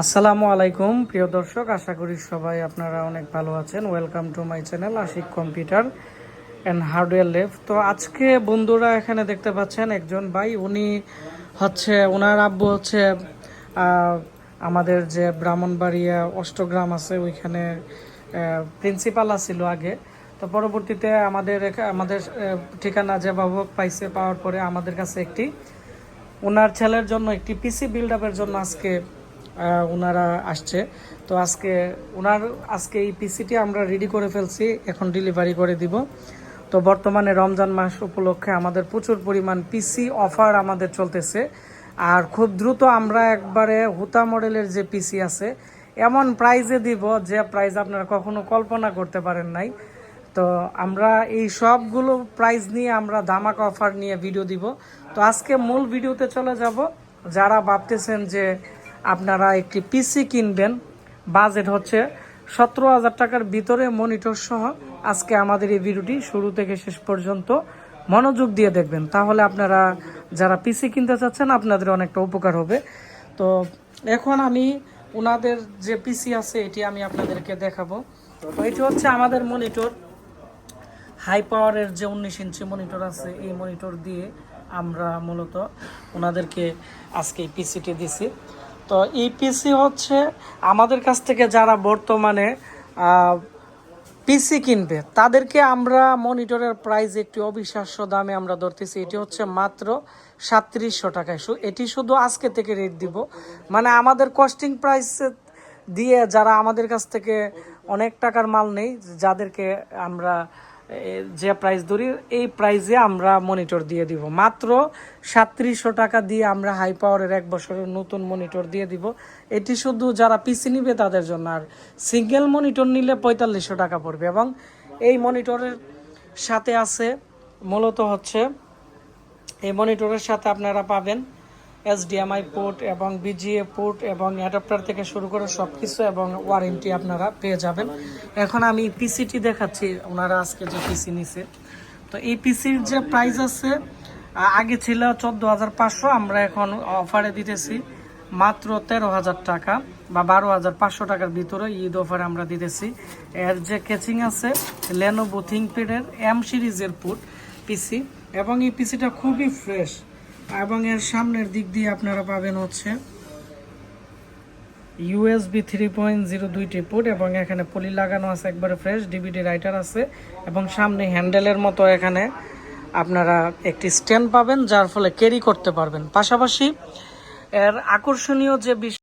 আসসালামু আলাইকুম, প্রিয় দর্শক, আশা করি সবাই আপনারা অনেক ভালো আছেন। Welcome to my channel Ashiq computer and hardware Lev তো আজকে বন্ধুরা এখানে দেখতে পাচ্ছেন একজন ভাই, উনি হচ্ছে ওনার আব্বু হচ্ছে আমাদের যে ব্রাহ্মণবাড়িয়া অষ্টগ্রাম আছে, ওইখানে প্রিন্সিপাল আছিল আগে। তো পরবর্তীতে আমাদের আমাদের ঠিকানা যেভাবে পাইছে, পাওয়ার পরে আমাদের কাছে একটি ওনার ছেলের জন্য একটি পিসি বিল্ড আপের জন্য আজকে ওনারা আসছে। তো আজকে ওনার আজকে এই পিসিটি আমরা রেডি করে ফেলছি, এখন ডেলিভারি করে দিব। তো বর্তমানে রমজান মাস উপলক্ষে আমাদের প্রচুর পরিমাণ পিসি অফার আমাদের চলতেছে। আর খুব দ্রুত আমরা একবারে হুতা মডেলের যে পিসি আছে, এমন প্রাইজে দিব যে প্রাইজ আপনারা কখনো কল্পনা করতে পারেন নাই। তো আমরা এই সবগুলো প্রাইজ নিয়ে আমরা ধামাকা অফার নিয়ে ভিডিও দিব। তো আজকে মূল ভিডিওতে চলে যাব। যারা ভাবতেছেন যে আপনারা একটি পিসি কিনবেন। বাজেট হচ্ছে সতেরো হাজার টাকার ভিতরে মনিটর সহ আজকে আমাদের এই ভিডিওটি শুরু থেকে শেষ পর্যন্ত মনোযোগ দিয়ে দেখবেন। তাহলে আপনারা যারা পিসি কিনতে চাচ্ছেন, আপনাদের অনেকটা উপকার হবে। তো এখন আমি ওনাদের যে পিসি আছে, এটি আমি আপনাদেরকে দেখাবো। তো এটি হচ্ছে আমাদের মনিটর হাই পাওয়ারের যে উনিশ ইঞ্চি মনিটর আছে, এই মনিটর দিয়ে আমরা মূলত ওনাদেরকে আজকে এই পিসিটি দিছি। তো ইপিসি হচ্ছে আমাদের কাছ থেকে যারা বর্তমানে পিসি কিনবে, তাদেরকে আমরা মনিটরের প্রাইস একটি অবিশ্বাস্য দামে আমরা ধরতেছি। এটি হচ্ছে মাত্র সাতত্রিশশো টাকায়। এটি শুধু আজকে থেকে রেট দিব। মানে আমাদের কস্টিং প্রাইস দিয়ে যারা আমাদের কাছ থেকে অনেক টাকার মাল নেই, যাদেরকে আমরা যে প্রাইস ধরি, এই প্রাইসে আমরা মনিটর দিয়ে দিব। মাত্র সাতত্রিশশো টাকা দিয়ে আমরা হাই পাওয়ারের এক বছরের নতুন মনিটর দিয়ে দিব। এটি শুধু যারা পিসি নিবে তাদের জন্য, আর সিঙ্গেল মনিটর নিলে পঁয়তাল্লিশশো টাকা পড়বে। এবং এই মনিটরের সাথে আছে মূলত হচ্ছে, এই মনিটরের সাথে আপনারা পাবেন এসডিএমআই পোর্ট এবং বিজিএ পোর্ট এবং অ্যাডাপ্টার থেকে শুরু করে সব কিছু এবং ওয়ারেন্টি আপনারা পেয়ে যাবেন। এখন আমি পিসিটি দেখাচ্ছি, ওনারা আজকে যে পিসি নিছে। তো এই পিসির যে প্রাইস আছে আগে ছিল চোদ্দ হাজার পাঁচশো, আমরা এখন অফারে দিতেছি মাত্র তেরো হাজার টাকা বা বারো হাজার পাঁচশো টাকার ভিতরে ঈদ অফারে আমরা দিতেছি। এর যে কেচিং আছে লেনোভো থিঙ্কপ্যাডের এম সিরিজের পুট পিসি। এবং এই পিসিটা খুবই ফ্রেশ এবং এর সামনের দিক দিয়ে আপনারা পাবেন হচ্ছে ইউএসবি থ্রি পয়েন্ট জিরো দুইটি পুট এবং এখানে পলি লাগানো আছে, একবারে ফ্রেশ ডিভিডি রাইটার আছে, এবং সামনে হ্যান্ডেলের মতো এখানে আপনারা একটি স্ট্যান্ড পাবেন, যার ফলে ক্যারি করতে পারবেন। পাশাপাশি এর আকর্ষণীয় যে বিষয়